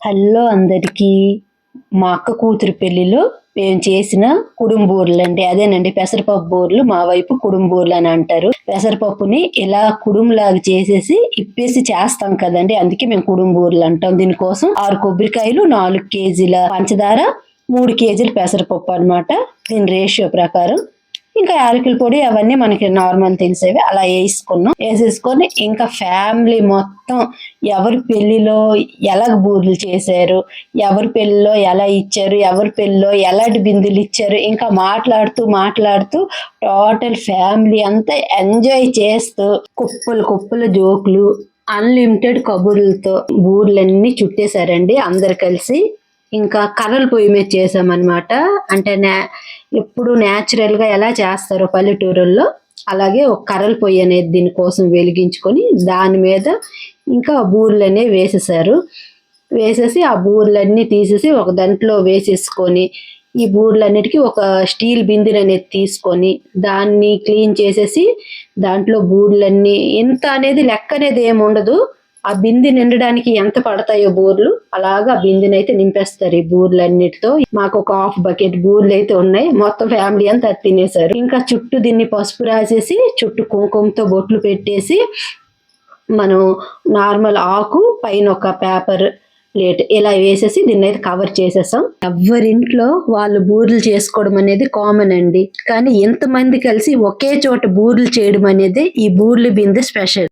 Hello అందరికీ మా అక్క కూతురు పెళ్ళిలో మేము చేసిన కుడుంబూర్లు అండి. అదేనండి పెసరపప్పు బూర్లు మా వైపు కుడుంబూర్లు అని అంటారు. పెసరపప్పుని ఇలా కుడుంలాగా చేసేసి ఇప్పేసి చేస్తాం కదండి. అందుకే మేము కుడుంబూర్లు అంటాం. దీనికోసం ఆరు కొబ్బరికాయలు నాలుగు కేజీల పంచదార మూడు కేజీల పెసరపప్పు అన్నమాట. దీని రేషియో ప్రకారం ఇంకా యాలకుల పొడి అవన్నీ మనకి నార్మల్ తెలిసేవి అలా వేసుకున్నాం. వేసేసుకొని ఇంకా ఫ్యామిలీ మొత్తం ఎవరి పెళ్ళిలో ఎలా బూర్లు చేశారు ఎవరి పెళ్ళిలో ఎలా ఇచ్చారు ఎవరి పెళ్ళిలో ఎలాంటి బిందులు ఇచ్చారు ఇంకా మాట్లాడుతూ మాట్లాడుతూ టోటల్ ఫ్యామిలీ అంతా ఎంజాయ్ చేస్తూ కుప్పలు కుప్పల జోకులు అన్లిమిటెడ్ కబుర్లతో బూర్లన్నీ చుట్టేశారండి అందరు కలిసి. ఇంకా కర్రల పొయ్యి మీద చేసామన్నమాట అంటే నే ఎప్పుడు న్యాచురల్గా ఎలా చేస్తారో పల్లెటూరుల్లో అలాగే ఒక కర్రల పొయ్యి అనేది దీనికోసం వెలిగించుకొని దాని మీద ఇంకా బూరెలు అనేవి వేసేసారు వేసేసి ఆ బూరెలన్నీ తీసేసి ఒక దాంట్లో వేసేసుకొని ఈ బూరెలన్నిటికీ ఒక స్టీల్ బిందెలు అనేది తీసుకొని దాన్ని క్లీన్ చేసేసి దాంట్లో బూరెలన్నీ ఎంత అనేది లెక్క అనేది ఏమి ఉండదు. ఆ బిందె నిండడానికి ఎంత పడతాయో బూర్లు అలాగా ఆ అయితే నింపేస్తారు ఈ బూర్లు అన్నిటితో మాకు ఒక హాఫ్ బకెట్ బూర్లు అయితే ఉన్నాయి. మొత్తం ఫ్యామిలీ అంతా తినేశారు. ఇంకా చుట్టూ దీన్ని పసుపు రాసేసి చుట్టూ కుంకుమతో బొట్లు పెట్టేసి మనం నార్మల్ ఆకు పైన ఒక పేపర్ ప్లేట్ ఇలా వేసేసి దీన్ని అయితే కవర్ చేసేసాం. ఎవరింట్లో వాళ్ళు బూర్లు చేసుకోవడం అనేది కామన్ అండి. కానీ ఎంతమంది కలిసి ఒకే చోట బూర్లు చేయడం అనేది ఈ బూర్లు బిందె స్పెషల్.